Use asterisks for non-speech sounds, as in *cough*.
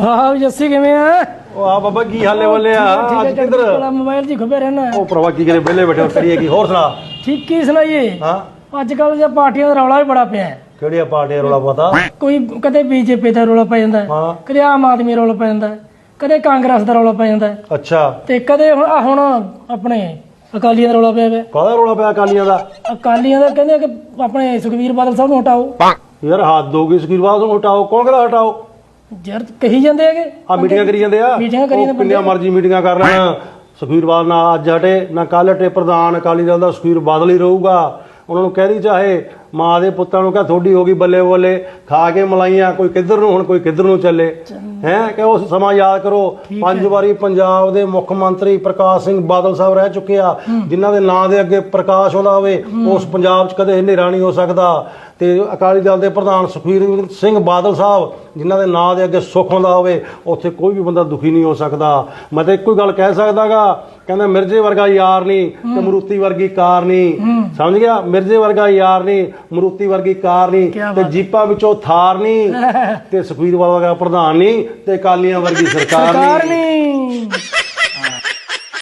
ਆਹ ਜੱਸੀ ਕਿਵੇਂ ਆ? ਉਹ ਆ ਬਾਬਾ ਕੀ ਹਾਲੇ ਵਾਲੇ ਆ ਅੱਜ ਕਿੱਧਰ? ਕਲਾ ਮੋਬਾਈਲ ਹੀ ਖੁੱਬੇ ਰਹਿਣਾ। ਉਹ ਪ੍ਰਵਾ ਕੀ ਕਰੇ ਵਿਹਲੇ ਬੈਠੇ ਹੋ, ਕਰੀਏ ਕੀ? ਹੋਰ ਸੁਣਾ? ਠੀਕ ਕੀ ਸੁਣਾਈਏ? ਹਾਂ। ਅੱਜ ਕੱਲ ਜੇ ਪਾਰਟੀਆਂ ਦਾ ਰੌਲਾ ਵੀ ਬੜਾ ਪਿਆ ਹੈ। ਕਿਹੜੀਆਂ ਪਾਰਟੀਆਂ ਰੋਲਾ ਪਤਾ? ਕੋਈ ਕਦੇ ਬੀਜੇਪੀ ਦਾ ਰੌਲਾ ਪੈ ਜਾਂਦਾ ਹੈ, ਕਦੇ ਆਮ ਆਦਮੀ ਰੌਲਾ ਪੈ ਜਾਂਦਾ ਕਦੇ ਕਾਂਗਰਸ ਦਾ ਰੌਲਾ ਪੈ ਜਾਂਦਾ ਅੱਛਾ। ਤੇ ਕਦੇ ਹੁਣ ਹੁਣ ਆਪਣੇ ਅਕਾਲੀਆਂ ਦਾ ਰੌਲਾ ਪਿਆ ਹੋਇਆ ਕਾਹਦਾ ਰੋਲਾ ਪਿਆ ਅਕਾਲੀਆਂ ਦਾ? ਅਕਾਲੀਆਂ ਦਾ ਕਹਿੰਦੇ ਕਿ ਆਪਣੇ ਸੁਖਵੀਰ ਬਾਦਲ ਸਾਹਿਬ ਨੂੰ ਹਟਾਓ। ਯਾਰ ਹੱਦ ਹੋ ਗਈ ਸਕੀਰਵਾਦ ਨੂੰ ਹਟਾਓ। ਕੌਣ ਕਹਿੰਦਾ ਹਟਾਓ? ਯਾਰ ਕਹੀ ਜਾਂਦੇ ਹੈਗੇ? ਆ ਮੀਟਿੰਗਾਂ ਕਰੀ ਜਾਂਦੇ ਆ? ਮੀਟਿੰਗਾਂ ਕਰੀ ਉਹ ਜਾਂਦੇ ਕਿੰਨੀਆਂ ਮਰਜ਼ੀ ਮੀਟਿੰਗਾਂ ਕਰ ਲੈਣ। ਸੁਖਵੀਰ ਬਾਦਲ ਨਾ ਅੱਜ ਹਟੇ ਨਾ ਕੱਲ ਹਟੇ ਪ੍ਰਧਾਨ ਅਕਾਲੀ ਦਲ ਦਾ ਸੁਖਵੀਰ ਬਾਦਲ ਹੀ ਰਹੂਗਾ। ਉਹਨਾਂ ਨੂੰ ਕਹਿ ਦੀ ਚਾਹੇ ਮਾਂ ਦੇ ਪੁੱਤਾਂ ਨੂੰ ਕਹ ਥੋੜੀ ਹੋ ਗਈ ਬੱਲੇ ਬੱਲੇ ਖਾ ਕੇ ਮਲਾਈਆਂ ਕੋਈ ਕਿੱਧਰ ਨੂੰ ਹੁਣ ਕੋਈ ਕਿੱਧਰ ਨੂੰ ਚੱਲੇ। ਹੈ ਕਿ ਉਸ ਸਮਾਂ ਯਾਦ ਕਰੋ ਪੰਜ ਵਾਰੀ ਪੰਜਾਬ ਦੇ ਮੁੱਖ ਮੰਤਰੀ ਪ੍ਰਕਾਸ਼ ਸਿੰਘ ਬਾਦਲ ਸਾਹਿਬ ਰਹਿ ਚੁੱਕੇ ਆ ਜਿਨ੍ਹਾਂ ਦੇ ਨਾਂ ਦੇ ਅੱਗੇ ਪ੍ਰਕਾਸ਼ ਆਉਂਦਾ ਹੋਵੇ ਉਸ ਪੰਜਾਬ 'ਚ ਕਦੇ ਹਨੇਰਾ ਨਹੀਂ ਹੋ ਸਕਦਾ। ਤੇ ਅਕਾਲੀ ਦਲ ਦੇ ਪ੍ਰਧਾਨ ਸੁਖਬੀਰ ਸਿੰਘ ਬਾਦਲ ਸਾਹਿਬ ਜਿਨ੍ਹਾਂ ਦੇ ਨਾਂ ਦੇ ਅੱਗੇ ਸੁੱਖ ਹੁੰਦਾ ਹੋਵੇ ਉੱਥੇ ਕੋਈ ਵੀ ਬੰਦਾ ਦੁਖੀ ਨਹੀਂ ਹੋ ਸਕਦਾ। ਮੈਂ ਤਾਂ ਇੱਕੋ ਹੀ ਗੱਲ ਕਹਿ ਸਕਦਾਗਾ ਕਹਿੰਦਾ ਮਿਰਜ਼ੇ ਵਰਗਾ ਯਾਰ ਨਹੀਂ ਤੇ ਮਰੂਤੀ ਵਰਗੀ ਕਾਰ ਨਹੀਂ। ਸਮਝ ਗਿਆ? ਮਿਰਜ਼ੇ ਵਰਗਾ ਯਾਰ ਨਹੀਂ ਮਰੂਤੀ ਵਰਗੀ ਕਾਰ ਨਹੀਂ ਤੇ ਜੀਪਾਂ ਵਿੱਚੋਂ ਥਾਰ ਨਹੀਂ *laughs* ਤੇ ਸੁਖਬੀਰ ਬਾਦਲ ਵਰਗਾ ਪ੍ਰਧਾਨ ਨਹੀਂ ਤੇ ਅਕਾਲੀਆਂ ਵਰਗੀ ਸਰਕਾਰ ਨਹੀਂ। ਸਰਕਾਰ ਨਹੀਂ।